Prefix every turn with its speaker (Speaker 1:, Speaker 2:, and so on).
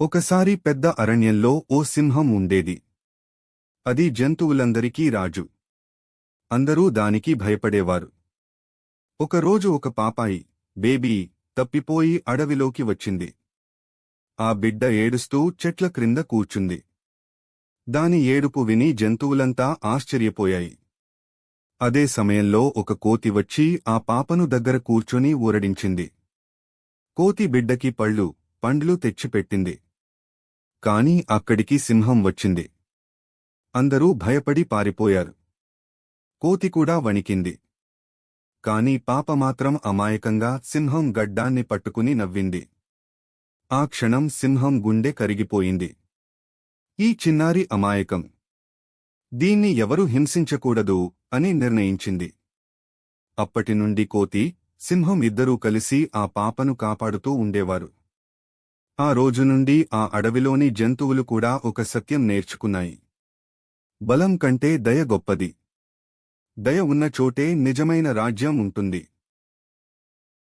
Speaker 1: ఒకసారి పెద్ద అరణ్యంలో ఓ సింహం ఉండేది. అది జంతువులందరికీ రాజు. అందరూ దానికి భయపడేవారు. ఒకరోజు ఒక పాపాయి బేబీ తప్పిపోయి అడవిలోకి వచ్చింది. ఆ బిడ్డ ఏడుస్తూ చెట్ల క్రింద కూర్చుంది. దాని ఏడుపు విని జంతువులంతా ఆశ్చర్యపోయాయి. అదే సమయంలో ఒక కోతి వచ్చి ఆ పాపను దగ్గర కూర్చొని ఊరడించింది. కోతి బిడ్డకి పళ్ళు పండ్లు తెచ్చిపెట్టింది. కాని అక్కడికి సింహం వచ్చింది. అందరూ భయపడి పారిపోయారు. కోతి కూడా వణికింది. కాని పాప మాత్రం అమాయకంగా సింహం గడ్డాన్ని పట్టుకుని నవ్వింది. ఆ క్షణం సింహం గుండె కరిగిపోయింది. ఈ చిన్నారి అమాయకం. దీన్ని ఎవరు హింసించకూడదు అని నిర్ణయించింది. అప్పటినుండి కోతి సింహం ఇద్దరూ కలిసి ఆ పాపను కాపాడుతూ ఉండేవారు. ఆ రోజు నుండి ఆ అడవిలోని జంతువులు కూడా ఒక సత్యం నేర్చుకున్నాయి. బలం కంటే దయ గొప్పది. దయ ఉన్న చోటే నిజమైన రాజ్యం ఉంటుంది.